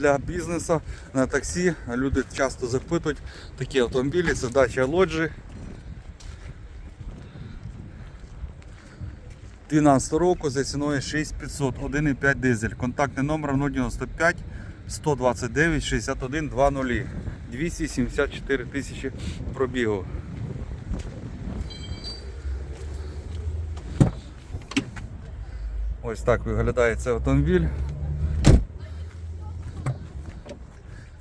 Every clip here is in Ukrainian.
для бізнесу на таксі. Люди часто запитують такі автомобілі, це дача лоджі. 12 року за ціною 6500, 1,5 дизель. Контактний номер 095 129 61 20. 274 тисячі пробігу. Ось так виглядає цей автомобіль.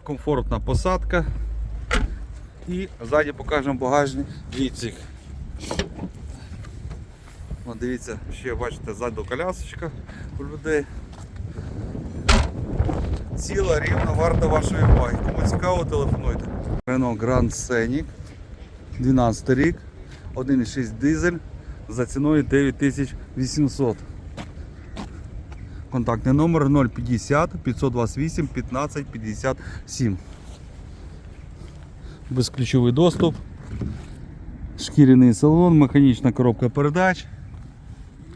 Комфортна посадка. І ззаді покажемо багажний відсік. От дивіться, ще бачите ззаду колясочка у людей. Ціла рівна варта вашої уваги. Кому цікаво, телефонуйте. Renault Grand Scenic 12 рік, 1,6 дизель за ціною 9800. Контактний номер 050 528 15 57. Безключовий доступ. Шкіряний салон, механічна коробка передач.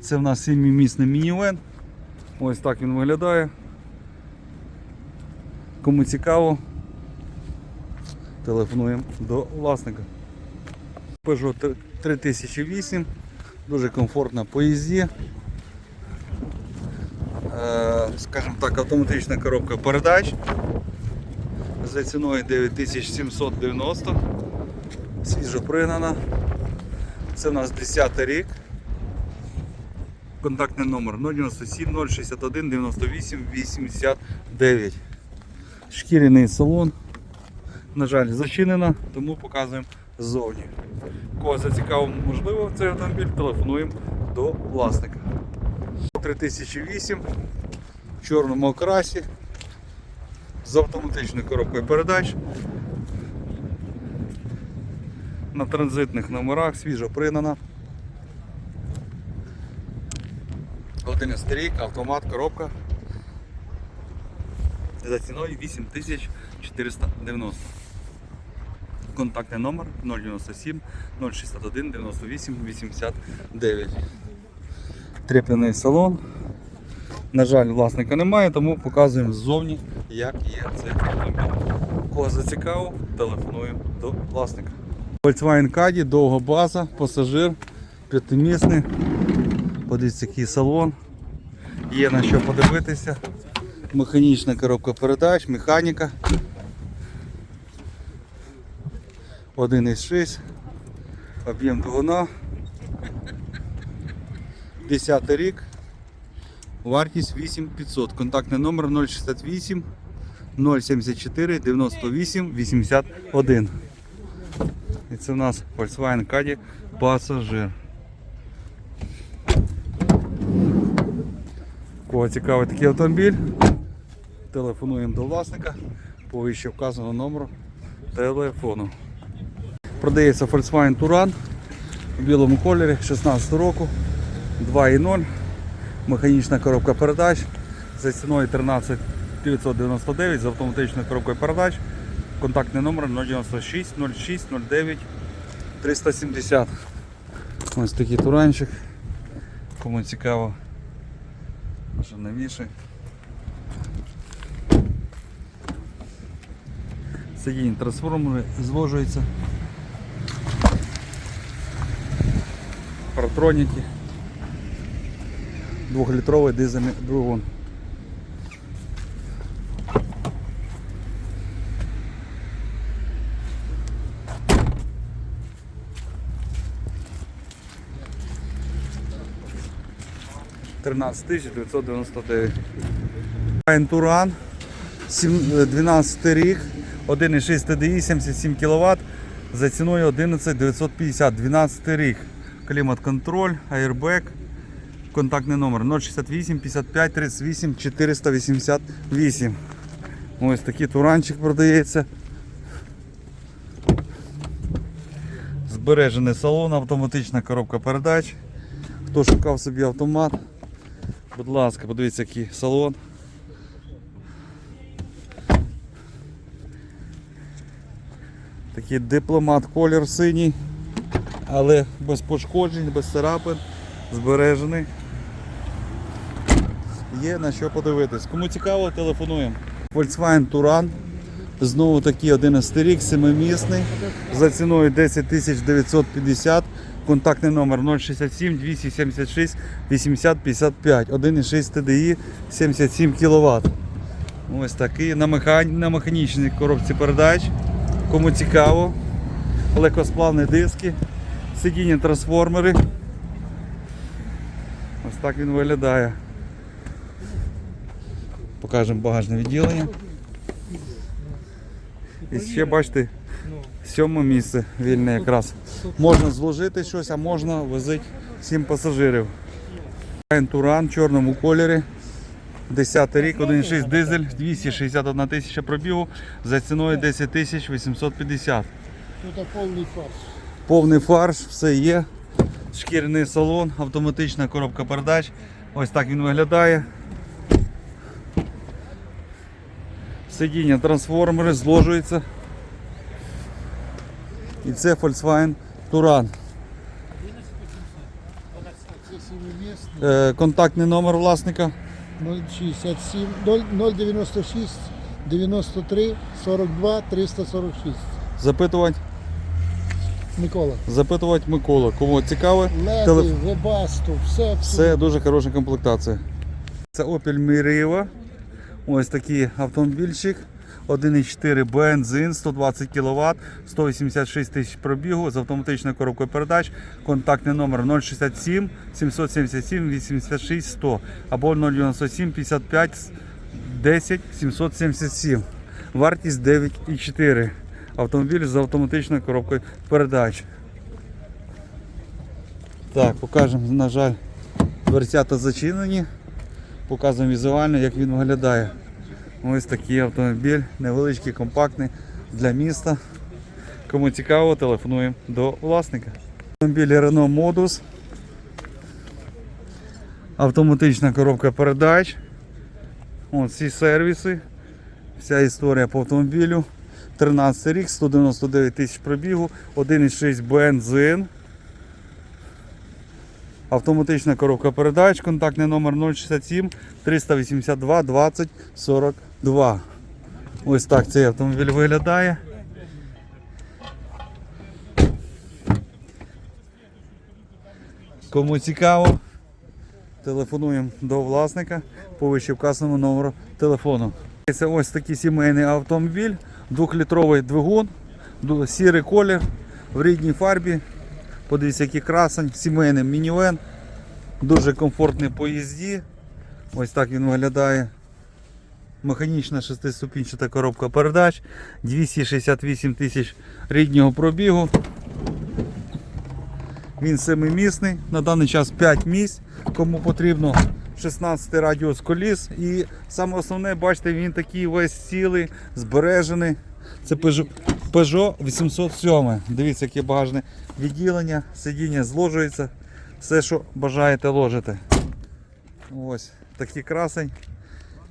Це в нас 7-місний мінівен. Ось так він виглядає. Кому цікаво, телефонуємо до власника. Peugeot 3008, дуже комфортна по їзді. Е, Скажімо так, автоматична коробка передач за ціною 9790. Свіжо пригнана. Це у нас 10 рік. Контактний номер 097 061 98 89. Шкіряний салон. На жаль, зачинена, тому показуємо ззовні. Кого зацікавив, можливо, цей автомобіль, телефонуємо до власника. 3008 в чорному окрасі з автоматичною коробкою передач. На транзитних номерах свіжо пригнана. 11 рік, автомат, коробка. За ціною 8490. Контактний номер 097 061 98 89. Трепляний салон. На жаль, власника немає, тому показуємо ззовні, як є цей автомобіль. Кого зацікавив, телефонуємо до власника. Volkswagen Caddy, довга база, пасажир, п'ятимісний. Подивіться, який салон. Є на що подивитися. Механічна коробка передач, механіка. 1,6. Об'єм двигуна. 10 рік. Вартість 8500. Контактний номер 068 074 98 81. І це у нас Volkswagen Caddy пасажир. Кого цікавий такий автомобіль, телефонуємо до власника по вище вказаного номеру телефону. Продається Volkswagen Touran в білому кольорі 16 року 2.0. Механічна коробка передач за ціною 13 999 з автоматичною коробкою передач. Контактний номер 096 06 09 370. Ось такий туранчик. Кому цікаво, що новіший. Сидінь трансформери зложується. Протроніки. Двохлітровий дизельний двигун. Тринадцять тисяч 999. Туран 12 рік, 1,6 TDI, 77 кВт за ціною 11 950, 12 рік. Клімат-контроль, аербек, контактний номер 068 55 38 488. Ось такий туранчик продається. Збережений салон, автоматична коробка передач. Хто шукав собі автомат, будь ласка, подивіться, який салон. Такий дипломат колір синій, але без пошкоджень, без царапин, збережений. Є на що подивитись. Кому цікаво, телефонуємо. Volkswagen Touran. Знову таки 11 рік, семимісний. За ціною 10 950. Контактний номер 067 276 80 55. 1,6 TDI 77 кВт. Ось такий на, механі... на механічній коробці передач. Кому цікаво. Легкосплавні диски, сидіння трансформери. Ось так він виглядає. Покажемо багажне відділення. І ще бачите, сьоме місце вільне якраз. Можна зложити щось, а можна возити 7 пасажирів. Туран в чорному кольорі. 10 рік, 1,6 дизель, 261 тисяча пробігу за ціною 10 тисяч 850. Тут повний фарш. Повний фарш, все є. Шкіряний салон, автоматична коробка передач. Ось так він виглядає. Сидіння трансформери зложується. І це Volkswagen сімимісний. Е, контактний номер власника 067 096 93 42 346. запитувати, Микола. запитувати Микола. Кому цікаво, Леди, телеф- Вебасту, все, Все дуже хороша комплектація. Це Opel Meriva. Ось такий автомобільчик. 1,4 бензин, 120 кВт, 186 тисяч пробігу з автоматичною коробкою передач. Контактний номер 067 777 86 100 або 097 55 10 777. Вартість 9,4. Автомобіль з автоматичною коробкою передач. Так, покажемо, на жаль, дверцята зачинені. Показуємо візуально, як він виглядає. Ось такий автомобіль, невеличкий, компактний для міста. Кому цікаво, телефонуємо до власника. Автомобіль Renault Modus. Автоматична коробка передач. Ось всі сервіси. Вся історія по автомобілю. 13 рік, 199 тисяч пробігу, 1,6 бензин. Автоматична коробка передач, контактний номер 067 382 20 42. Ось так цей автомобіль виглядає. Кому цікаво, телефонуємо до власника по вище вказаному номеру телефону. Це ось такий сімейний автомобіль, 2-літровий двигун, сірий колір в рідній фарбі. Подивіться, який красень, сімейний мінівен. Дуже комфортний по їзді. Ось так він виглядає. Механічна шестиступінчата коробка передач. 268 тисяч ріднього пробігу. Він семимісний. На даний час 5 місць. Кому потрібно 16 радіус коліс. І саме основне, бачите, він такий весь цілий, збережений. Це Peugeot, Peugeot 807. Дивіться, яке багажне відділення, сидіння зложується. Все, що бажаєте ложити. Ось такий красень.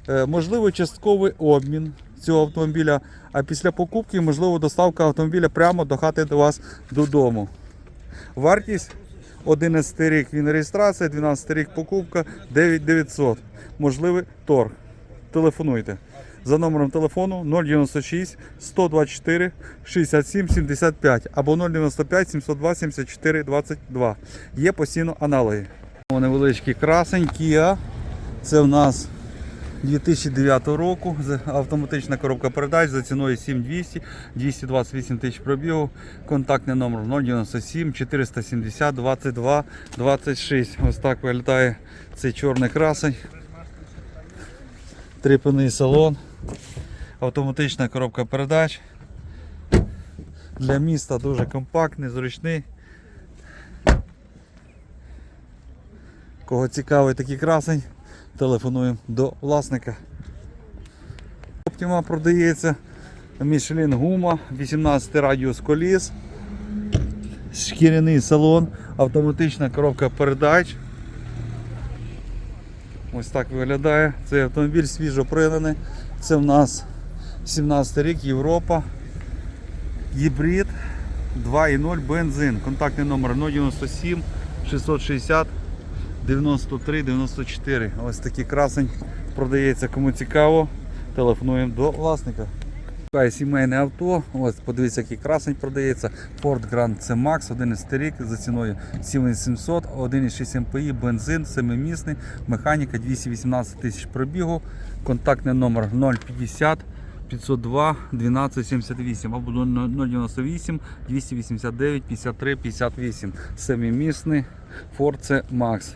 Е, можливо, частковий обмін цього автомобіля, а після покупки можливо доставка автомобіля прямо до хати до вас додому. Вартість 11 рік він реєстрація, 12 рік покупка, 9900. Можливий торг. Телефонуйте. За номером телефону 096 124 67 75 або 095 702 74 22. Є постійно аналоги. Невеличкий красень Kia. Це в нас 2009 року. Автоматична коробка передач за ціною 7200, 228 тисяч пробігу. Контактний номер 097 470 22 26. Ось так виглядає цей чорний красень. Трипаний салон. Автоматична коробка передач. Для міста дуже компактний, зручний. Кого цікавий такий красень, телефонуємо до власника. Оптима продається. Michelin гума, 18 радіус коліс, шкіряний салон, автоматична коробка передач. Ось так виглядає. Цей автомобіль свіжо приданий. Це в нас 17 рік, Європа. Гібрид 2.0 бензин. Контактний номер 097 660 93 94. Ось такий красень продається, кому цікаво. телефонуємо до власника. Шукаю сімейне авто. Ось подивіться, який красень продається. Ford Grand C-Max, 11 рік за ціною 7700, 1,6 МПІ, бензин, 7-місний, механіка 218 тисяч пробігу, контактний номер 050 502 1278 або 098 289 53 58. 7-місний Ford C-Max.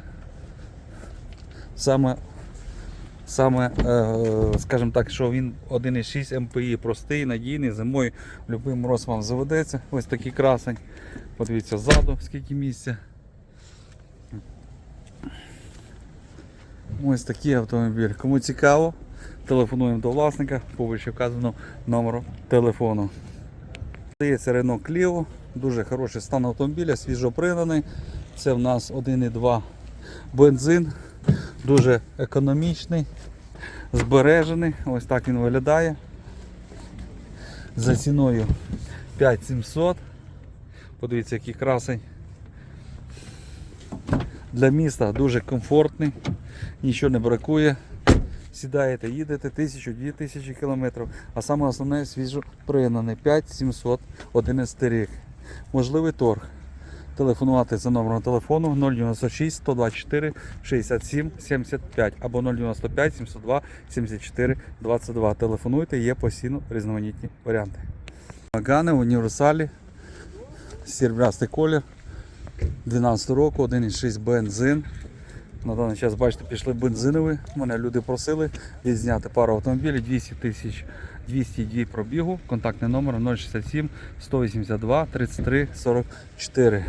Саме Саме, е, скажімо так, що він 1,6 МПІ, простий, надійний, зимою в будь-який мороз вам заведеться. Ось такий красень. Подивіться ззаду, скільки місця. Ось такий автомобіль. Кому цікаво, телефонуємо до власника по вище вказаному номеру телефону. Здається Renault Clio, дуже хороший стан автомобіля, свіжоприданий. Це в нас 1,2 бензин, дуже економічний, збережений. Ось так він виглядає. За ціною 5700. Подивіться, який красень. Для міста дуже комфортний, нічого не бракує. Сідаєте, їдете 1000-2000 кілометрів, а саме основне свіжо пригнаний 5700 11 рік. Можливий торг. Телефонувати за номером телефону 096 124 67 75 або 095 702 74 22. Телефонуйте, є постійно різноманітні варіанти. Магани в універсалі, сірблястий колір, 12 року, 1,6 бензин. На даний час, бачите, пішли бензинові. Мене люди просили відзняти пару автомобілів 200 тисяч 202 пробігу. Контактний номер 067 182 33 44.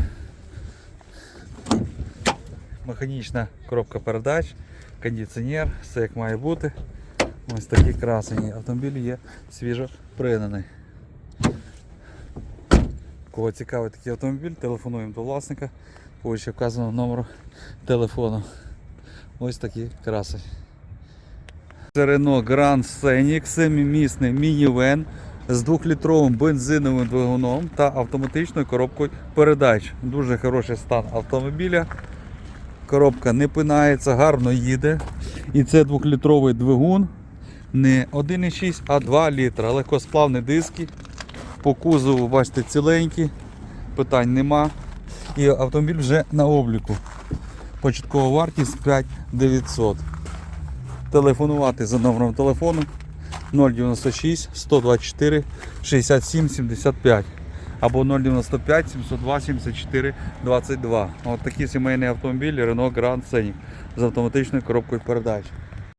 Механічна коробка передач, кондиціонер, все як має бути. Ось такі красені. Автомобіль є свіжо пригнаний. Кого цікавий такий автомобіль, телефонуємо до власника вище вказаному номеру телефону. Ось такі краси. Це Renault Grand Scenic, семимісний мінівен з 2-літровим бензиновим двигуном та автоматичною коробкою передач. Дуже хороший стан автомобіля. Коробка не пинається, гарно їде. І це 2-літровий двигун. Не 1,6, а 2 літра. Легкосплавні диски. По кузову, бачите, ціленькі, питань нема. І автомобіль вже на обліку. Початкова вартість 5900. Телефонувати за номером телефону 096 124 67 75 або 095 702 74 22. От такі сімейні автомобілі Renault Grand Scenic з автоматичною коробкою передач.